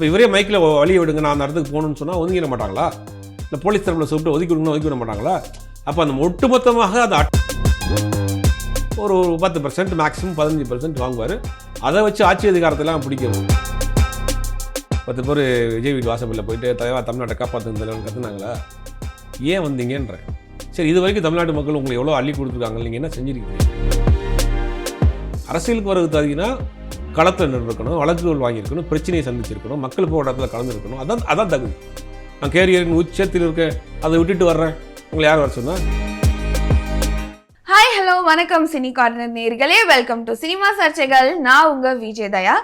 இப்போ இவரே மைக்கில் வழி விடுங்க நான் அந்த இடத்துக்கு போகணும்னு சொன்னால் ஒதுங்கிட மாட்டாங்களா? இல்லை போலீஸ் தரப்பில் சொல்லிட்டு ஒதுக்கி விடுங்கன்னு ஒதுக்கி விட மாட்டாங்களா? அப்போ அந்த ஒட்டுமொத்தமாக அந்த ஒரு ஒரு பத்து பர்சன்ட் மேக்ஸிமம் பதினஞ்சு பர்சன்ட் வாங்குவார். அதை வச்சு ஆட்சி அதிகாரத்தெல்லாம் பிடிக்கும் பத்து பேர் விஜய் வீட்டு வாசப்பில் போயிட்டு தலைவா தமிழ்நாட்டை காப்பாற்றுன்னு கற்றுனாங்களா ஏன் வந்தீங்கன்றேன். சரி இது வரைக்கும் தமிழ்நாட்டு மக்கள் உங்களுக்கு எவ்வளோ அள்ளி கொடுத்துருக்காங்க நீங்கள் என்ன செஞ்சிருக்கீங்க? அரசியலுக்கு வரது தகுதினா களத்தில் நின்றுக்கணும் வழக்குகள் வாங்கியிருக்கணும் பிரச்சனையை சந்திச்சிருக்கணும் மக்கள் போராட்டத்தில் கலந்துருக்கணும். அதான் அதான் தகுதி. நான் கேரியரின் உச்சத்தில் இருக்க அதை விட்டுட்டு வர்றேன். உங்களை யார் வர சொன்னா? ஹாய் ஹலோ வணக்கம் சினி கார்னர் நேர்களே. வெல்கம் டு சினிமா சர்ச்சைகள் நான் உங்கள் விஜய் தயா.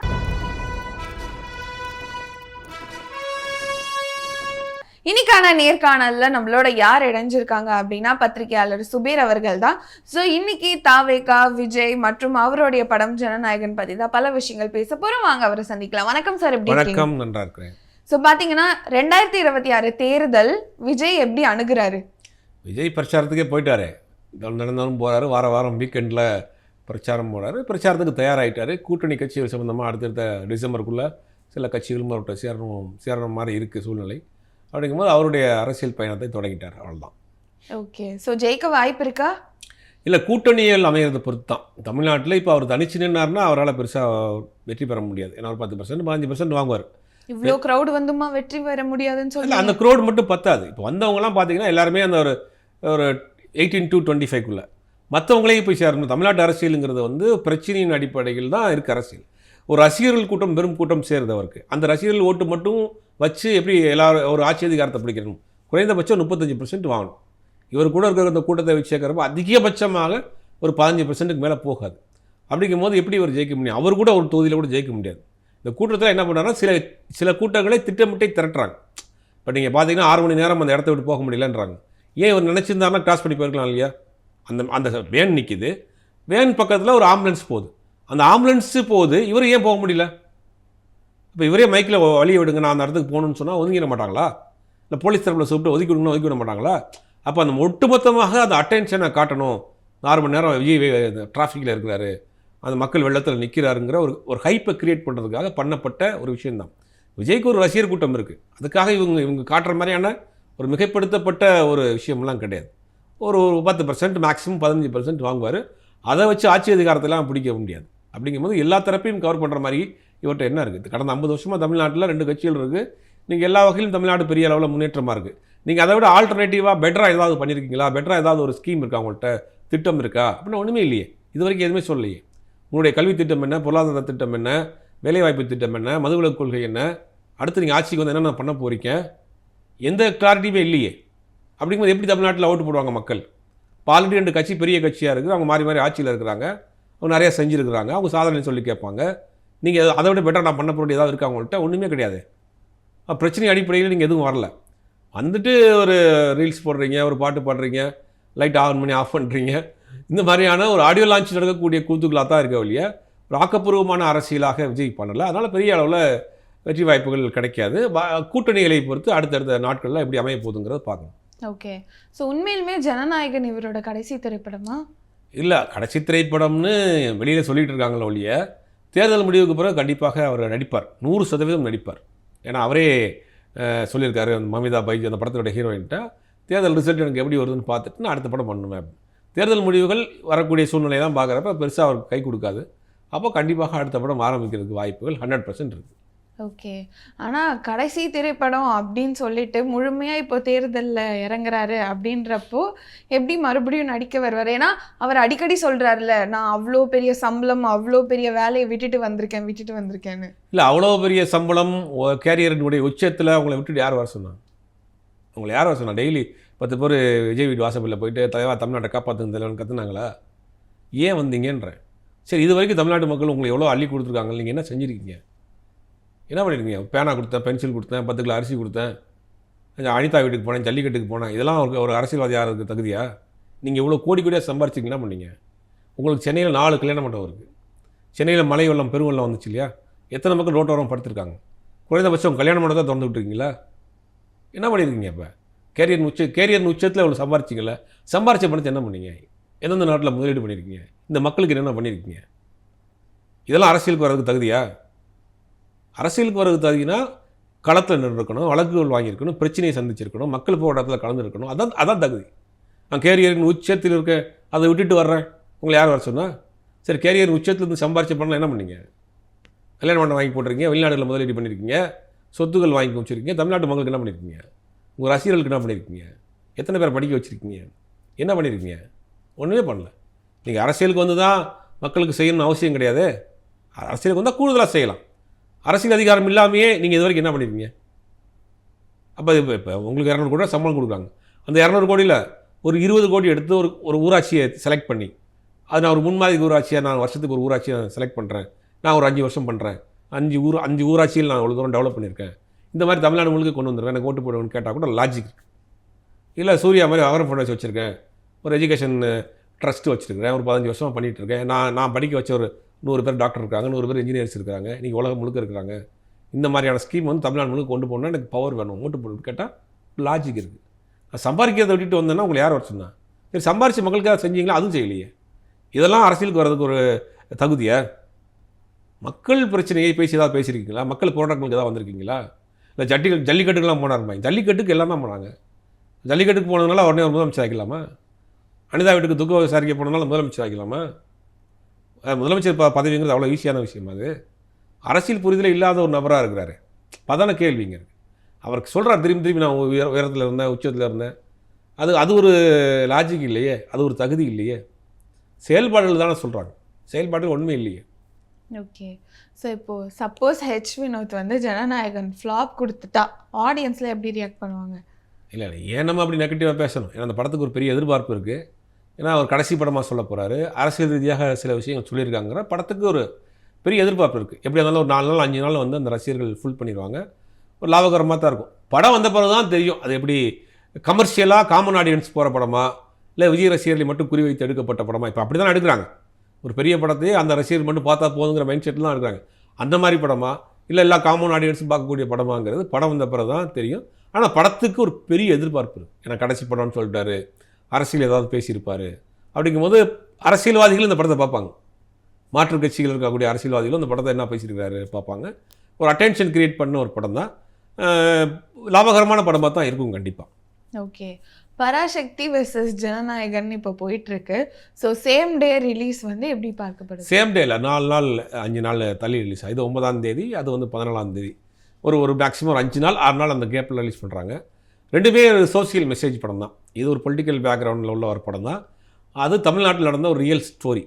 இன்னைக்கான நேர்காணல்ல நம்மளோட யார் இணைஞ்சிருக்காங்க அப்படின்னா பத்திரிகையாளர் சுபீர் அவர்கள் தான். ஸோ இன்னைக்கு தாவேகா விஜய் மற்றும் அவருடைய படம் ஜனநாயகன் பத்தி தான் பல விஷயங்கள் பேச போறோம். வாங்க அவரை சந்திக்கலாம். வணக்கம் சார் எப்படி வணக்கம் நன்றா இருக்கிறேன். ஸோ பாத்தீங்கன்னா ரெண்டாயிரத்தி இருபத்தி ஆறு தேர்தல் விஜய் எப்படி அணுகுறாரு? விஜய் பிரச்சாரத்துக்கே போயிட்டாரு. நடந்தாலும் போகிறாரு வார வாரம் வீக்கெண்டில் பிரச்சாரம் போகிறாரு பிரச்சாரத்துக்கு தயாராகிட்டாரு கூட்டணி கட்சிகள் சம்மந்தமாக அடுத்தடுத்த டிசம்பருக்குள்ளே சில கட்சிகளும் அவர்கிட்ட சேரணும் சேரணும் மாதிரி இருக்குது சூழ்நிலை. அப்படிங்கும்போது அவருடைய அரசியல் பயணத்தை தொடங்கிட்டார். அவ்வளோதான் ஓகே. ஸோ ஜெயிக்க வாய்ப்பு இருக்கா? இல்லை கூட்டணிகள் அமைகிறத பொறுத்து தான் தமிழ்நாட்டில் இப்போ அவர் தனிச்சு நின்னார்னா அவரால் பெருசாக வெற்றி பெற முடியாது. ஏன்னா ஒரு பத்து பர்சன்ட் பதினஞ்சு பர்சன்ட் வாங்குவார். இவ்ளோ crowd வந்துமா வெற்றி பெற முடியாதுன்னு இல்லை சொல்லி அந்த க்ரோட் மட்டும் பத்தாது. இப்போ வந்தவங்கலாம் பார்த்தீங்கன்னா எல்லாருமே அந்த ஒரு ஒரு எயிட்டீன் டு டுவெண்ட்டி ஃபைவ்க்குள்ளே மற்றவங்களையும் போய் சேரணும். தமிழ்நாட்டு அரசியலுங்கிறது வந்து பிரச்சனையின் அடிப்படையில் தான் இருக்குது அரசியல். ஒரு ரசிகர்கள் கூட்டம் பெரும் கூட்டம் சேருது அவருக்கு. அந்த ரசிகர்கள் ஓட்டு மட்டும் வச்சு எப்படி எல்லாரும் ஒரு ஆட்சி அதிகாரத்தை பிடிக்கணும். குறைந்தபட்சம் முப்பத்தஞ்சு பர்சன்ட் வாங்கணும். இவர் கூட இருக்கிற அந்த கூட்டத்தை வச்சு சேர்க்குறப்ப அதிகபட்சமாக ஒரு பதினஞ்சு பர்சன்ட்டுக்கு மேலே போகாது. அப்படிங்கும் போது எப்படி இவர் ஜெயிக்க முடியும்? அவர் கூட ஒரு தொகுதியில் கூட ஜெயிக்க முடியாது. இந்த கூட்டத்தில் என்ன பண்ணுறாங்கன்னா சில சில கூட்டங்களை திட்டமிட்டே திரட்டுறாங்க. இப்போ நீங்கள் பார்த்தீங்கன்னா ஆறு மணி நேரம் அந்த இடத்த விட்டு போக முடியலன்றாங்க. ஏன் இவர் நினச்சிருந்தாருன்னா கிராஸ் பண்ணி போயிருக்கலாம் இல்லையா? அந்த அந்த வேன் நிற்கிது வேன் பக்கத்தில் ஒரு ஆம்புலன்ஸ் போகுது. அந்த ஆம்புலன்ஸு போகுது. இவர் ஏன் போக முடியல? இப்போ இவரே மைக்கில் வழியை விடுங்க நான் அந்த இடத்துக்கு போகணுன்னு சொன்னால் ஒதுங்கிட மாட்டாங்களா? இல்லை போலீஸ் தரப்பில் சொல்லிட்டு ஒதுக்கி விடணும் ஒதுக்கி விட மாட்டாங்களா? அப்போ அந்த ஒட்டுமொத்தமாக அந்த அட்டென்ஷனை காட்டணும். ஆறு மணி நேரம் விஜய் டிராஃபிக்கில் இருக்கிறாரு. அந்த மக்கள் வெள்ளத்தில் நிற்கிறாருங்கிற ஒரு ஒரு ஹைப்பை கிரியேட் பண்ணுறதுக்காக பண்ணப்பட்ட ஒரு விஷயம்தான். விஜய்க்கு ஒரு ரசிகர் கூட்டம் இருக்குது அதுக்காக இவங்க இவங்க காட்டுற மாதிரியான ஒரு மிகைப்படுத்தப்பட்ட ஒரு விஷயம்லாம் கிடையாது. ஒரு ஒரு பத்து பர்சன்ட் மேக்ஸிமம் பதினஞ்சு பர்சன்ட் வாங்குவார். அதை வச்சு ஆட்சி அதிகாரத்தெல்லாம் பிடிக்க முடியாது. அப்படிங்கும்போது எல்லா தரப்பையும் கவர் பண்ணுற மாதிரி இவர்கிட்ட என்ன இருக்குது கடந்த ஐம்பது வருஷமாக தமிழ்நாட்டில் ரெண்டு கட்சிகள் இருக்குது நீங்கள் எல்லா வகையிலும் தமிழ்நாடு பெரிய அளவில் முன்னேற்றமாக இருக்குது நீங்கள் அதை விட ஆல்டர்னேட்டிவாக பெட்டராக ஏதாவது பண்ணியிருக்கீங்களா பெட்டராக ஏதாவது ஒரு ஸ்கீம் இருக்கா உங்கள்கிட்ட? திட்டம் இருக்கா? அப்படின்னு ஒன்றுமே இல்லையே. இது வரைக்கும் எதுவுமே சொல்லலையே. உங்களுடைய கல்வி திட்டம் என்ன? பொருளாதார திட்டம் என்ன? வேலைவாய்ப்பு திட்டம் என்ன? மதுவிலக்கு கொள்கை என்ன? அடுத்து நீங்கள் ஆட்சிக்கு வந்து என்னென்ன பண்ண போகிறீங்க எந்த கிளாரிட்டியுமே இல்லையே. அப்படிங்கும்போது எப்படி தமிழ்நாட்டில் ஓட்டு போடுவாங்க மக்கள்? இப்போ ஆல்ரெடி ரெண்டு கட்சி பெரிய கட்சியாக இருக்குது. அவங்க மாறி மாறி ஆட்சியில் இருக்கிறாங்க. அவங்க நிறையா செஞ்சுருக்குறாங்க. அவங்க சாதனை சொல்லி கேட்பாங்க. நீங்கள் அதை விட பெட்டர் நான் பண்ண போகிறது ஏதாவது இருக்கா அவங்கள்ட்ட ஒன்றுமே கிடையாது. பிரச்சனை அடிப்படையில் நீங்கள் எதுவும் வரல. வந்துட்டு ஒரு ரீல்ஸ் போடுறீங்க ஒரு பாட்டு பாடுறீங்க லைட் ஆன் பண்ணி ஆஃப் பண்ணுறீங்க இந்த மாதிரியான ஒரு ஆடியோ லான்ச் நடக்கக்கூடிய கூத்துக்களாக தான் இருக்க வழிய ஒரு ஆக்கப்பூர்வமான அரசியலாக விஜய் பண்ணலை. அதனால் பெரிய அளவில் வெற்றி வாய்ப்புகள் கிடைக்காது. கூட்டணிகளை பொறுத்து அடுத்தடுத்த நாட்களில் எப்படி அமைய போகுதுங்கிறத பார்க்கணும். ஓகே ஸோ உண்மையிலுமே ஜனநாயகன் இவரோட கடைசி திரைப்படமா? இல்லை கடைசி திரைப்படம்னு வெளியில் சொல்லிகிட்டு இருக்காங்களே ஒழிய தேர்தல் முடிவுக்கு பிறகு கண்டிப்பாக அவர் நடிப்பார். நூறு சதவீதம் நடிப்பார். ஏன்னா அவரே சொல்லியிருக்காரு அந்த மமிதா பைஜ் அந்த படத்தோட ஹீரோயின்ட்ட தேர்தல் ரிசல்ட் எனக்கு எப்படி வருதுன்னு பார்த்துட்டு நான் அடுத்த படம் பண்ணுவேன். தேர்தல் முடிவுகள் வரக்கூடிய சூழ்நிலை தான் பார்க்குறப்ப பெருசாக அவருக்கு கை கொடுக்காது. அப்போ கண்டிப்பாக அடுத்த படம் ஆரம்பிக்கிறதுக்கு வாய்ப்புகள் ஹண்ட்ரட் பர்சன்ட் இருக்குது ஓகே. ஆனால் கடைசி திரைப்படம் அப்படின்னு சொல்லிட்டு முழுமையாக இப்போ தேர்தலில் இறங்குறாரு அப்படின்றப்போ எப்படி மறுபடியும் நடிக்க வருவார்? ஏன்னா அவர் அடிக்கடி சொல்கிறாருல நான் அவ்வளோ பெரிய சம்பளம் அவ்வளோ பெரிய வேலையை விட்டுட்டு வந்திருக்கேன் விட்டுட்டு வந்திருக்கேன்னு. இல்லை அவ்வளோ பெரிய சம்பளம் கேரியரினுடைய உச்சத்தில் அவங்களை விட்டுட்டு யார் வர சொன்னாங்க? உங்களை யார் வர சொன்னா டெய்லி பத்து பேர் விஜய் வீடு வாசப்பில் போயிட்டு தலைவா தமிழ்நாட்டை காப்பாற்றுங்க தலைவன் ஏன் வந்தீங்கன்றேன் சரி இது வரைக்கும் தமிழ்நாட்டு மக்கள் உங்களை எவ்வளோ அள்ளி கொடுத்துருக்காங்க? நீங்கள் என்ன செஞ்சுருக்கீங்க? என்ன பண்ணியிருக்கீங்க பேனா கொடுத்தேன் பென்சில் கொடுத்தேன் பத்து கிலோ அரிசி கொடுத்தேன். கொஞ்சம் அனிதா வீட்டுக்கு போனேன் ஜல்லிக்கட்டுக்கு போனேன். இதெல்லாம் ஒரு ஒரு அரசியல்வாதி யாருக்கு தகுதியா? நீங்கள் இவ்வளோ கோடி கோடியாக சம்பாரிச்சிங்க என்ன பண்ணீங்க? உங்களுக்கு சென்னையில் நாலு கல்யாண மண்டபம் இருக்குது சென்னையில் மழை வெள்ளம் பெருவெள்ளம் வந்துச்சு இல்லையா? எத்தனை மக்கள் ரோட்டோரம் படுத்திருக்காங்க? குறைந்தபட்சம் கல்யாண மண்டபத்தை திறந்து விட்டுருக்கீங்களா என்ன பண்ணியிருக்கீங்க இப்போ? கேரியர் உச்ச கேரியர் உச்சத்தில் இவ்வளோ சம்பாரிச்சிங்கள சம்பாரிச்ச பணத்தை என்ன பண்ணீங்க? எந்தெந்த நாட்டில் முதலீடு பண்ணியிருக்கீங்க இந்த மக்களுக்கு என்னென்ன பண்ணியிருக்கீங்க இதெல்லாம் அரசியலுக்கு வர்றதுக்கு தகுதியா? அரசியலுக்கு வர்றதுக்கு தகுதினா களத்தில் நின்றுருக்கணும் வழக்குகள் வாங்கியிருக்கணும் பிரச்சனையை சந்திச்சிருக்கணும் மக்கள் போராட்டத்தில் கலந்துருக்கணும். அதான் அதான் தகுதி. நான் கேரியரின் உச்சத்தில் இருக்க அதை விட்டுட்டு வர்றேன். உங்களை யார் வர சொன்னால் சரி கேரியர் உச்சத்தில் இருந்து சம்பாரிச்ச பணம் என்ன பண்ணீங்க? கல்யாண பண்ண வாங்கி போட்டிருக்கீங்க வெளிநாடுகளில் முதலீடு பண்ணியிருக்கீங்க சொத்துக்கள் வாங்கி வச்சுருக்கீங்க தமிழ்நாட்டு மக்களுக்கு என்ன பண்ணியிருக்கீங்க உங்கள் ரசிகர்களுக்கு என்ன பண்ணியிருக்கீங்க எத்தனை பேர் படிக்க வச்சுருக்கீங்க? என்ன பண்ணியிருக்கீங்க ஒன்றுமே பண்ணல. நீங்கள் அரசியலுக்கு வந்து தான் மக்களுக்கு செய்யணும்னு அவசியம் கிடையாது. அரசியலுக்கு வந்தால் கூடுதலாக செய்யலாம். அரசியல் அதிகாரம் இல்லாமையே நீங்கள் இது வரைக்கும் என்ன பண்ணியிருக்கீங்க அப்போ இப்போ இப்போ உங்களுக்கு இரநூறு கோடி சம்பளம் கொடுக்குறாங்க. அந்த இரநூறு கோடியில் ஒரு இருபது கோடி எடுத்து ஒரு ஒரு ஊராட்சியை செலக்ட் பண்ணி அது நான் ஒரு முன்மாதிரி ஊராட்சியாக நான் வருஷத்துக்கு ஒரு ஊராட்சியை செலக்ட் பண்ணுறேன் நான் ஒரு அஞ்சு வருஷம் பண்ணுறேன் அஞ்சு ஊர் அஞ்சு ஊராட்சியில் நான் இவ்வளோ தூரம் டெவலப் பண்ணியிருக்கேன். இந்த மாதிரி தமிழ்நாடு முழுக்க கொண்டு வந்துருவேன். எனக்கு ஓட்டு போடுவேன்னு கேட்டால் கூட லாஜிக் இருக்குது இல்லை சூர்யா மாதிரி அவரம் ஃபண்ட் வச்சுருக்கேன். ஒரு எஜுகேஷன் ட்ரஸ்ட்டு வச்சுருக்கிறேன். ஒரு பதினஞ்சு வருஷமாக பண்ணிகிட்ருக்கேன் நான் நான் படிக்க வச்ச ஒரு நூறு பேர் டாக்டர் இருக்காங்க நூறு பேர் இன்ஜினியர்ஸ் இருக்காங்க இன்றைக்கி உலகம் முழுக்க இருக்கிறாங்க இந்த மாதிரியான ஸ்கீம் வந்து தமிழ்நாடு முழுக்க கொண்டு போனால் எனக்கு பவர் வேணும். ஓட்டு போடணும்னு கேட்டால் லாஜிக் இருக்குது நான் சம்பாதிக்கிறதை விட்டுட்டு வந்தேன்னா உங்களை யார் வர சொன்னா? சரி சம்பாரிச்சு மக்களுக்காக செஞ்சீங்களா? அதுவும் செய்யலையே. இதெல்லாம் அரசியலுக்கு வர்றதுக்கு ஒரு தகுதியா? மக்கள் பிரச்சனையை பேசி ஏதாவது பேசியிருக்கீங்களா? மக்கள் போராட்டங்களுக்கு ஏதாவது வந்திருக்கீங்களா? இல்லை ஜட்டி ஜல்லிக்கட்டுக்கெல்லாம் போனாருமா ஜல்லிக்கட்டுக்கு எல்லாம் தான் போனாங்க. ஜல்லிக்கட்டுக்கு போனதுனால உடனே முதலமைச்சர் ஆகிக்கலாமா அனிதா வீட்டுக்கு துக்க விசாரிக்க போனதுனால முதலமைச்சர் ஆகிக்கலாமா முதலமைச்சர் ப பதவிங்கிறது அவ்வளோ ஈஸியான விஷயம் அது. அரசியல் புரிதலே இல்லாத ஒரு நபராக இருக்கிறாரு. பதான கேள்விங்க அவருக்கு சொல்கிறார் திரும்பி திரும்பி நான் உயர உயரத்தில் இருந்தேன் உச்சத்தில் இருந்தேன். அது அது ஒரு லாஜிக் இல்லையே. அது ஒரு தகுதி இல்லையே. செயல்பாடுகள் தானே சொல்கிறாங்க செயல்பாடுகள் ஒன்றுமே இல்லையே. ஓகே ஸோ இப்போது சப்போஸ் ஹெச் வினோத் வந்து ஜனநாயகன் ஃப்ளாப் கொடுத்துட்டா ஆடியன்ஸில் எப்படி ரியாக்ட் பண்ணுவாங்க? இல்லை இல்லை ஏன் நம்ம அப்படி நெகட்டிவாக பேசணும்? ஏன்னா அந்த படத்துக்கு ஒரு பெரிய எதிர்பார்ப்பு இருக்குது ஏன்னா அவர் கடைசி படமாக சொல்ல போகிறாரு அரசியல் ரீதியாக சில விஷயங்கள் சொல்லியிருக்காங்கிற படத்துக்கு ஒரு பெரிய எதிர்பார்ப்பு இருக்குது எப்படி இருந்தாலும் ஒரு நாலு நாள் அஞ்சு நாள் வந்து அந்த ரசிகர்கள் ஃபுல் பண்ணிடுவாங்க. ஒரு லாபகரமாக தான் இருக்கும். படம் வந்த பிறகு தான் தெரியும். அது எப்படி கமர்ஷியலாக காமன் ஆடியன்ஸ் போகிற படமா இல்லை விஜய் ரசிகர்களை மட்டும் குறிவைத்து எடுக்கப்பட்ட படமா? இப்போ அப்படி தான் எடுக்கிறாங்க. ஒரு பெரிய படத்தையே அந்த ரசிகர் மட்டும் பார்த்தா போதுங்கிற மைண்ட் செட்டில் தான் எடுக்கிறாங்க. அந்த மாதிரி படமா? இல்லை எல்லா காமன் ஆடியன்ஸும் பார்க்கக்கூடிய படமாங்கிறது படம் வந்த பிறகு தான் தெரியும். ஆனால் படத்துக்கு ஒரு பெரிய எதிர்பார்ப்பு இருக்குது ஏன்னா கடைசி படம்னு சொல்லிட்டாரு. அரசியல் ஏதாவது பேசியிருப்பார். அப்படிங்கும்போது அரசியல்வாதிகள் இந்த படத்தை பார்ப்பாங்க. மாற்றுக் கட்சிகள் இருக்கக்கூடிய அரசியல்வாதிகளும் இந்த படத்தை என்ன பேசியிருக்காரு பார்ப்பாங்க. ஒரு அட்டென்ஷன் கிரியேட் பண்ண ஒரு படம் தான். லாபகரமான படமாக தான் இருக்கும் கண்டிப்பாக ஓகே. பராசக்தி வெர்சஸ் ஜனநாயகன் இப்போ போயிட்டு இருக்கு ஸோ சேம் டே ரிலீஸ் வந்து எப்படி பார்க்கப்படுது? சேம் டேல நாலு நாள் அஞ்சு நாள் தள்ளி ரிலீஸ் இது ஒன்பதாம் தேதி அது வந்து பதினாலாம் தேதி. ஒரு ஒரு மேக்ஸிமம் ஒரு அஞ்சு நாள் ஆறு நாள் அந்த கேப்பில் ரிலீஸ் பண்ணுறாங்க ரெண்டுமே சோசியல் மெசேஜ் படம் தான். இது ஒரு பொலிட்டிக்கல் பேக்ரவுண்டில் உள்ள ஒரு படம் தான். அது தமிழ்நாட்டில் நடந்த ஒரு ரியல் ஸ்டோரி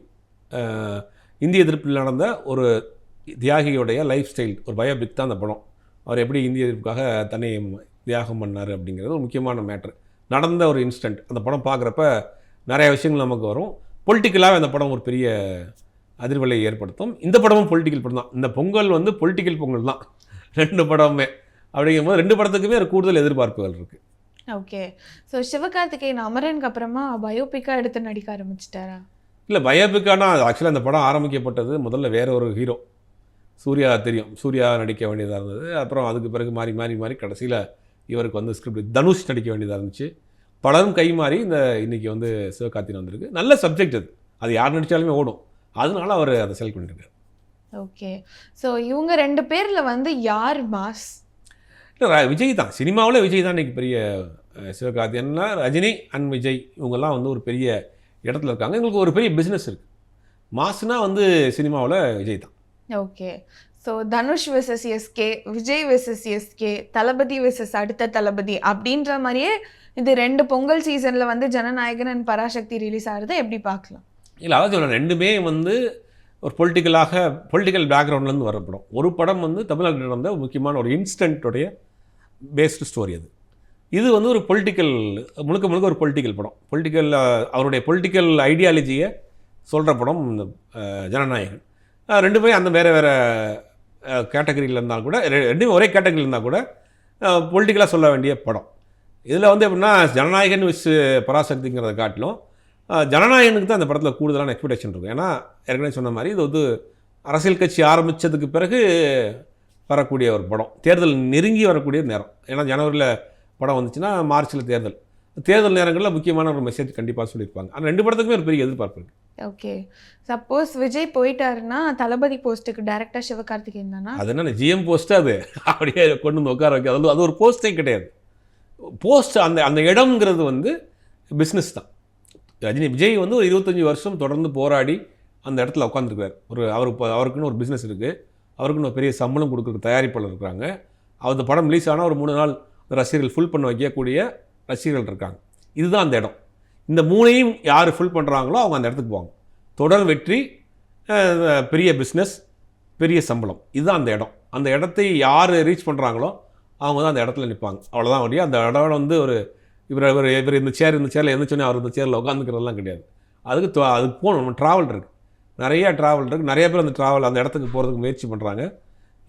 இந்திய எதிர்ப்பில் நடந்த ஒரு தியாகியோடைய லைஃப் ஸ்டைல் ஒரு பயோபிக் தான் அந்த படம். அவர் எப்படி இந்திய எதிர்ப்புக்காக தன்னை தியாகம் பண்ணார் அப்படிங்கிறது ஒரு முக்கியமான மேட்ரு நடந்த ஒரு இன்ஸ்டன்ட் அந்த படம் பார்க்குறப்ப நிறையா விஷயங்கள் நமக்கு வரும். பொலிட்டிக்கலாக அந்த படம் ஒரு பெரிய அதிர்வலையை ஏற்படுத்தும். இந்த படமும் பொலிட்டிக்கல் படம் தான். இந்த பொங்கல் வந்து பொலிட்டிக்கல் பொங்கல் தான். ரெண்டு படமுமே. அப்படிங்கும்போது ரெண்டு படத்துக்குமே ஒரு கூடுதல் எதிர்பார்ப்புகள் இருக்குது ஓகே. ஸோ சிவகார்த்திகேயன் அமரனுக்கு அப்புறமா பயோபிக்காக எடுத்து நடிக்க ஆரம்பிச்சிட்டாரா? இல்லை பயோபிக்கானா ஆக்சுவலாக அந்த படம் ஆரம்பிக்கப்பட்டது முதல்ல வேற ஒரு ஹீரோ சூர்யா தெரியும். சூர்யா நடிக்க வேண்டியதாக இருந்தது. அப்புறம் அதுக்கு பிறகு மாறி மாறி மாறி கடைசியில் இவருக்கு வந்து ஸ்கிரிப்ட் தனுஷ் நடிக்க வேண்டியதாக இருந்துச்சு. பலரும் கை மாறி இந்த இன்னைக்கு வந்து சிவகார்த்திகேயன் வந்திருக்கு. நல்ல சப்ஜெக்ட் அது. அது யார் நடித்தாலுமே ஓடும். அதனால அவர் அதை செலக்ட் பண்ணியிருக்காரு ஓகே. ஸோ இவங்க ரெண்டு பேரில் வந்து யார் மாஸ் இல்லை விஜய் தான். சினிமாவில் விஜய் தான் இன்றைக்கி பெரிய அஹ், சிவகார்த்திகேயன்னா ரஜினி அண்ட் விஜய் இவங்கெல்லாம் வந்து ஒரு பெரிய இடத்துல இருக்காங்க. எங்களுக்கு ஒரு பெரிய பிஸ்னஸ் இருக்குது மாசுனா வந்து சினிமாவில் விஜய் தான். Okay. So Dhanush versus SK Vijay versus SK Thalapathy versus அடுத்த தளபதி அப்படின்ற மாதிரியே இது ரெண்டு பொங்கல் சீசனில் வந்து ஜனநாயகன் அண்ட் பராசக்தி ரிலீஸ் ஆகுறதை எப்படி பார்க்கலாம்? இல்லை அதாவது சொல்கிறேன் ரெண்டுமே வந்து ஒரு பொலிட்டிக்கலாக பொலிட்டிக்கல் பேக்ரவுண்ட்லேருந்து வர படம். ஒரு படம் வந்து தமிழ்நாட்டில் நடந்த முக்கியமான ஒரு இன்ஸ்டன்ட்டுடைய பேஸ்டு ஸ்டோரி அது. இது வந்து ஒரு பொலிட்டிக்கல் முழுக்க முழுக்க ஒரு பொலிட்டிக்கல் படம். பொலிட்டிக்கல் அவருடைய பொலிட்டிக்கல் ஐடியாலஜியை சொல்கிற படம் இந்த ஜனநாயகன் ரெண்டு ரெண்டுமே அந்த வேறு வேறு கேட்டகரியில் இருந்தால் கூட ரெ- ரெண்டுமே ஒரே கேட்டகரியில் இருந்தால் கூட பொலிட்டிக்கலாக சொல்ல வேண்டிய படம். இதில் வந்து எப்படின்னா ஜனநாயகன் விஸ் பராசக்திங்கிறத காட்டிலும் ஜனநாயகனுக்கு தான் அந்த படத்தில் கூடுதலான எக்ஸ்பெக்டேஷன் இருக்கும். ஏன்னா ஏற்கனவே சொன்ன மாதிரி இது வந்து அரசியல் கட்சி ஆரம்பித்ததுக்கு பிறகு வரக்கூடிய ஒரு படம். தேர்தல் நெருங்கி வரக்கூடிய நேரம். ஏன்னா ஜனவரியில் படம் வந்துச்சுன்னா மார்ச்சில் தேர்தல். தேர்தல் நேரங்களில் முக்கியமான ஒரு மெசேஜ் கண்டிப்பாக சொல்லியிருப்பாங்க. ஆனால் ரெண்டு படத்துக்குமே ஒரு பெரிய எதிர்பார்ப்பு இருக்குது ஓகே. சப்போஸ் விஜய் போயிட்டாருன்னா தளபதி போஸ்ட்டுக்கு டைரக்டா சிவகார்த்திகேயன் தானா? அது என்ன ஜிஎம் போஸ்ட்டு அது. அப்படியே கொண்டு வந்து உட்கார வைக்க. அது அது ஒரு போஸ்ட்டே கிடையாது. போஸ்ட் அந்த அந்த இடம்ங்கிறது வந்து பிஸ்னஸ் தான். ரஜினி விஜய் வந்து ஒரு இருபத்தஞ்சி வருஷம் தொடர்ந்து போராடி அந்த இடத்துல உட்காந்துருக்காரு ஒரு அவருக்கு அவருக்குன்னு ஒரு பிஸ்னஸ் இருக்குது அவருக்குன்னு ஒரு பெரிய சம்பளம் கொடுக்குற தயாரிப்பாளர் இருக்கிறாங்க அந்த படம் ரிலீஸ் ஆனால் ஒரு மூணு நாள் ரசிகர்கள் ஃபுல் பண்ண வைக்கக்கூடிய ரசிகர்கள் இருக்காங்க. இதுதான் அந்த இடம். இந்த மூணையும் யார் ஃபுல் பண்ணுறாங்களோ அவங்க அந்த இடத்துக்கு போவாங்க. தொடர் வெற்றி பெரிய பிஸ்னஸ் பெரிய சம்பளம். இதுதான் அந்த இடம். அந்த இடத்தை யார் ரீச் பண்ணுறாங்களோ அவங்க தான் அந்த இடத்துல நிற்பாங்க அவ்வளோதான் வழியாக அந்த இடம் வந்து ஒரு இவர் இவர் இவர் இந்த சேர் இந்த சேரில் எந்திரிச்சோன்னே அவர் இந்த சேரில் உட்காந்துக்கிறதெல்லாம் கிடையாது. அதுக்கு அதுக்கு போகணும். ட்ராவல் இருக்குது நிறைய ட்ராவல் இருக்குது நிறைய பேர் அந்த ட்ராவல் அந்த இடத்துக்கு போகிறதுக்கு முயற்சி பண்ணுறாங்க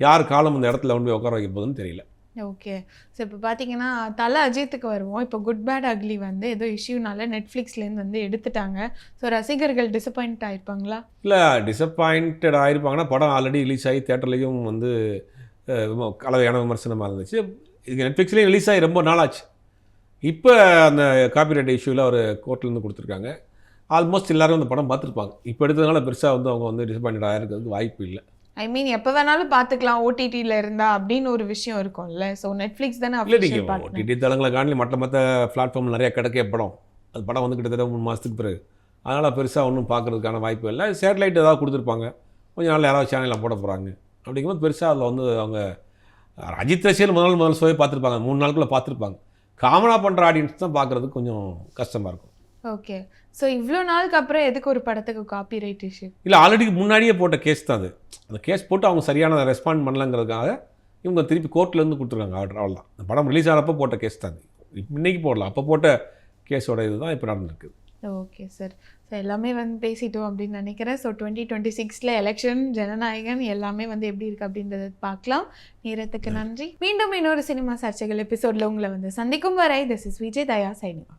யார் காலம் அந்த இடத்துல கொண்டு போய் உட்கார வைக்க போகுதுன்னு தெரியல. ஓகே ஸோ இப்போ பார்த்தீங்கன்னா தலை அஜித்துக்கு வருவோம். இப்போ குட் பேட் அக்லி வந்து ஏதோ இஷ்யூனால நெட்ஃப்ளிக்ஸ்லேருந்து வந்து எடுத்துட்டாங்க. ஸோ ரசிகர்கள் டிசப்பாயிண்ட் ஆயிருப்பாங்களா? இல்லை டிசப்பாயிண்டட் ஆகிருப்பாங்கன்னா படம் ஆல்ரெடி ரிலீஸ் ஆகி தேட்டர்லேயும் வந்து கலவையான விமர்சனமாக இருந்துச்சு. இது நெட்ஃப்ளிக்ஸ்லேயும் ரிலீஸ் ஆகி ரொம்ப நாளாச்சு. இப்போ அந்த காப்பிரைட் இஷ்யூவில் ஒரு கோர்ட்லேருந்து கொடுத்துருக்காங்க. ஆல்மோஸ்ட் எல்லாரும் அந்த படம் பார்த்துருப்பாங்க. இப்போ எடுத்ததுனால பெருசாக வந்து அவங்க வந்து டிசப்பாயிண்டட் ஆகிறதுக்கு வாய்ப்பு இல்லை. ஐ மீன் எப்போ வேணாலும் பார்த்துக்கலாம். ஓடிடியில் இருந்தா அப்படின்னு ஒரு விஷயம் இருக்கும்ல. ஸோ நெட்ஃப்ளிக்ஸ் தானே ஓடிடி தளங்களை காணி மற்ற மற்ற பிளாட்ஃபார்ம் நிறைய கிடைக்க படம். அது படம் வந்து கிட்டத்தட்ட மூணு மாதத்துக்கு பிறகு. அதனால் பெருசாக ஒன்றும் பார்க்குறதுக்கான வாய்ப்பு இல்லை. சேட்டலைட் ஏதாவது கொடுத்துருப்பாங்க. கொஞ்ச நாள் யாராவது சேனலில் போட போகிறாங்க அப்படிங்கும்போது பெருசாக அதில் வந்து அவங்க அஜித் ரசிகர் முதல் முதல் ஷோவே பார்த்துருப்பாங்க. மூணு நாளுக்குள்ளே பார்த்துருப்பாங்க. காமனாக பண்ணுற ஆடியன்ஸ் தான் பார்க்குறதுக்கு கொஞ்சம் கஷ்டமாக இருக்கும். ஓகே ஸோ இவ்வளோ நாளுக்கு அப்புறம் எதுக்கு ஒரு படத்துக்கு காப்பி ரைட் இஷ்யூ இல்லை ஆல்ரெடி முன்னாடியே போட்ட கேஸ் தான் அது. அந்த கேஸ் போட்டு அவங்க சரியான ரெஸ்பாண்ட் பண்ணலங்கிறதுக்காக இவங்க திருப்பி கோர்ட்லேருந்து கொடுத்துருக்காங்க ஆர்டர் அவ்வளோதான் அந்த படம் ரிலீஸ் ஆனப்போ போட்ட கேஸ் தான் இன்னைக்கு போடல அப்போ போட்ட கேஸோட இதுதான் இப்போ நடந்திருக்கு. ஓகே சார் ஸோ எல்லாமே வந்து பேசிட்டோம் அப்படின்னு நினைக்கிறேன். ஸோ டுவெண்ட்டி டுவெண்ட்டி சிக்ஸில் எலெக்ஷன் ஜனநாயகன் எல்லாமே வந்து எப்படி இருக்குது அப்படின்றத பார்க்கலாம். நேரத்துக்கு நன்றி. மீண்டும் இன்னொரு சினிமா சர்ச்சைகள் எபிசோடில் உங்களை வந்து சந்திக்கும் வரை திஸ் இஸ் விஜய் தயா சைனிவா